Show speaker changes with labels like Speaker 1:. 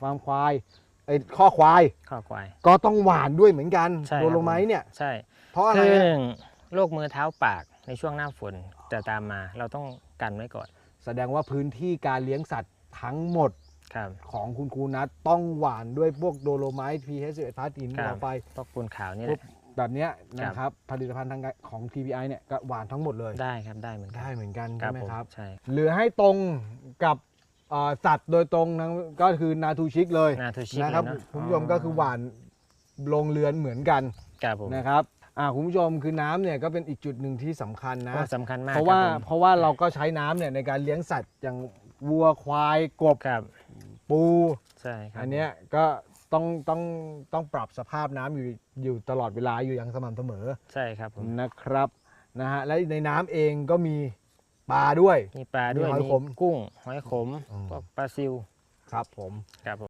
Speaker 1: ฟาร์มควายไอ้ข้อควาย
Speaker 2: ข้อควาย
Speaker 1: ก็ต้องหวานด้วยเหมือนกัน
Speaker 2: ใช่ครับ
Speaker 1: โดโลไมต์เนี่ย
Speaker 2: ใช่
Speaker 1: เพราะอะไร
Speaker 2: คือห
Speaker 1: ฮะ
Speaker 2: นึ่งโรคมือเท้าปากในช่วงหน้าฝนจะตามมาเราต้องกันไว้ก่อน
Speaker 1: แสดงว่าพื้นที่การเลี้ยงสัตว์ทั้งหมด
Speaker 2: ครับ
Speaker 1: ของคุณครูนัทต้องหวานด้วยพวกโดโลไมต์ pH 11พาร์ติน
Speaker 2: ครับ
Speaker 1: ต่อไป
Speaker 2: พวกปูนขาวนี่แห
Speaker 1: ปุ๊บ
Speaker 2: ละ
Speaker 1: แบบเนี้ย
Speaker 2: ครับ
Speaker 1: นะครับผลิตภัณฑ์ทางการของ TPI เนี่ยก็หวานทั้งหมดเลย
Speaker 2: ได้ครับได้เหมือนกัน
Speaker 1: ได้เหมือนกัน
Speaker 2: ค
Speaker 1: ใช่
Speaker 2: รับ
Speaker 1: ไหม
Speaker 2: ผม
Speaker 1: ครับ
Speaker 2: ใช่
Speaker 1: หรือให้ตรงกับเอ่อสัตว์โดยตรงนะก็คือนาทูชิกเลย
Speaker 2: นาทูชิก
Speaker 1: นะครับ
Speaker 2: เลยเนอะ
Speaker 1: คุณผู้ชมก็คือหวานลงเรือนเหมือนกัน
Speaker 2: ครับผม
Speaker 1: นะครับอ่าคุณผู้ชมคือน้ำเนี่ยก็เป็นอีกจุดหนึ่งที่สำคัญนะ
Speaker 2: ก็สำคัญมาก
Speaker 1: เพราะว่า
Speaker 2: คบผม
Speaker 1: เพราะว่าเราก็ใช้น้ำเนี่ยในการเลี้ยงสัตว์อย่างวัวควายกบ
Speaker 2: ครับ
Speaker 1: ปู
Speaker 2: ใช่ครับ
Speaker 1: อันเนี้ยก็ต้องต้องต้องปรับสภาพน้ำอยู่อยู่ตลอดเวลาอยู่อย่างสม่ำเสมอ
Speaker 2: ใช่ครับผม
Speaker 1: นะครับนะฮะและในน้ำเองก็มี ปลาด้วย
Speaker 2: มีปลาด้วย
Speaker 1: มีหอย
Speaker 2: มี
Speaker 1: ขม
Speaker 2: กุ้ง หอยขม
Speaker 1: อืม
Speaker 2: พวกปลาซิว
Speaker 1: ครับผม
Speaker 2: ครับผม